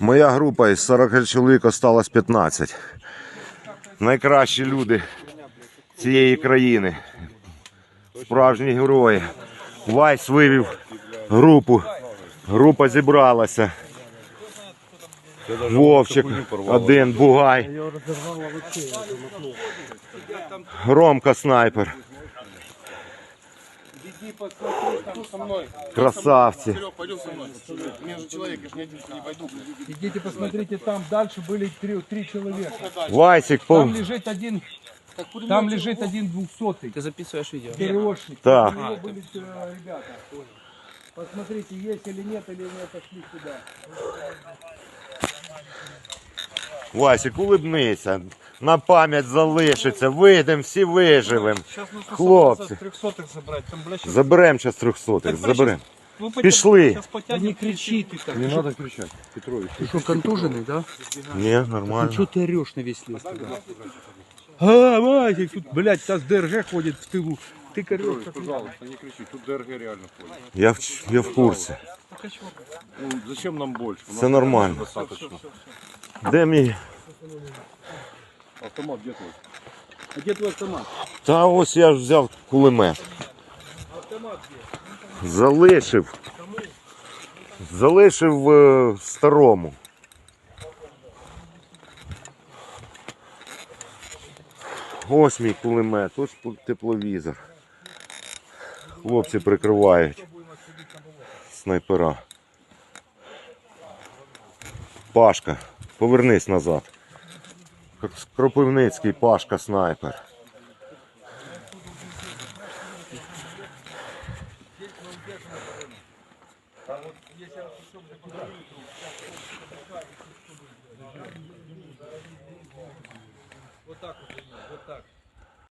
Моя група із 40 чоловік осталось 15. Найкращі люди цієї країни. Справжні герої. Вайс вивів групу. Група зібралася. Вовчик, один, Бугай. Ромка снайпер. Иди посмотри там со мной. Красавці. Серег, пойдем со мной. Мне же человек, я ж не один не пойду. блядь. Идите посмотрите, там дальше были три, три человека. Вайсик, Там пов... лежит один, там лежит один двухсотый. Ты записываешь видео? ТРОшник. Да. У него были э, ребята. Посмотрите, есть или нет, или они отошли сюда. Васик, улыбнися. На пам'ять залишиться. Вийдемо, всі виживемо. Сейчас нужно Хлопцы. трехсотых забрать. Там, бля, сейчас... Заберемо зараз трьохсотих. Заберемо. Вы потя- Пішли. Сейчас потянем. Не кричи ты так. Не надо кричать, Петрович. Ты что, контуженный, да? Ні, нормально. Что ты орешь на весь лес туда? А, Васик, тут, блядь, сейчас ДРЖ ходит в тылу. Ты корешь. Пожалуйста, не кричи. Тут ДРГ реально ходит. Я в, я в курсі. Ну, зачем нам больше? У нас Все нормально. Достаточно. Де мій? Автомат где твой? А где твой автомат? Та ось я ж взяв кулемет. Залишив. Залишив е, старому. Ось мій кулемет, ось тепловізор. Хлопці прикривають снайпера. Пашка, повернись назад. Кропивницький Пашка снайпер. Вот так вот, вот так.